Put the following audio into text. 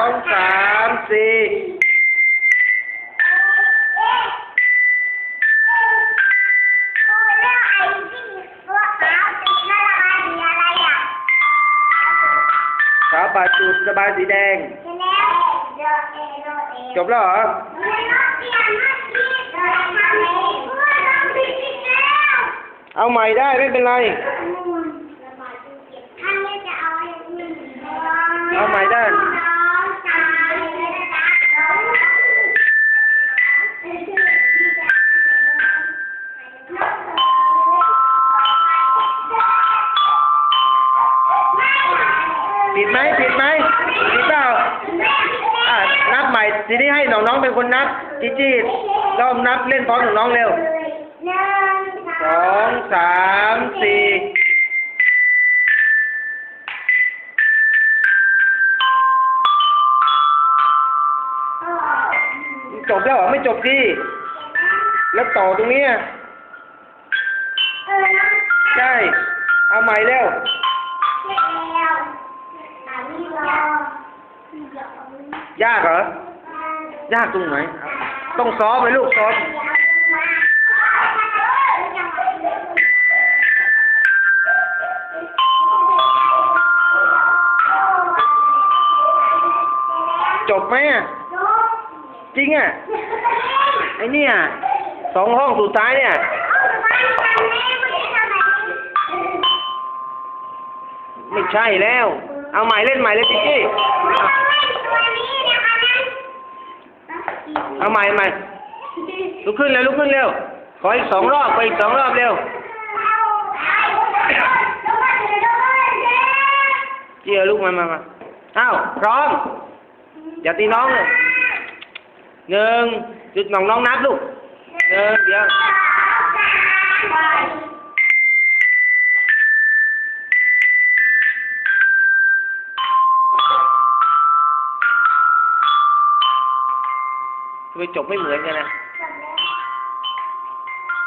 องสามสี่ขาบาดจุดสบายสีแดง จบแล้วเหรอ เอาใหม่ได้ไม่เป็นไร ผิดไหมผิดไหมผิดเปล่าอะนับใหม่ทีนี้ให้น้องๆเป็นคนนับจีจี้ก็นับเล่นพร้อมกับน้องเร็วสองสามสี่จบแล้วเหรอไม่จบดิแล้วต่อตรงนี้ใช่เอาใหม่เร็ว ยากเหรอ ยากตรงไหนต้องซ้อมไหมลูกซ้อมจบไหมอะ จริงอะ ไอ้เนี่ยสองห้องสุดท้ายเนี่ย ไม่ใช่แล้ว เอาใหม่เล่นใหม่เลยจิ๊กกี้เอาใหม่ใหม่ลุกขึ้นเร็วลุกขึ้นเร็ว ขออีกสองรอบไปอีกสองรอบเร็วเจียลูกมามามาอ้าวพร้อม อย่าตีน้องเลยหนึ่งจุดน้องน้องนับลูกหนึ่งเดี๋ยว ไมจบไม่เหมือนกันนะ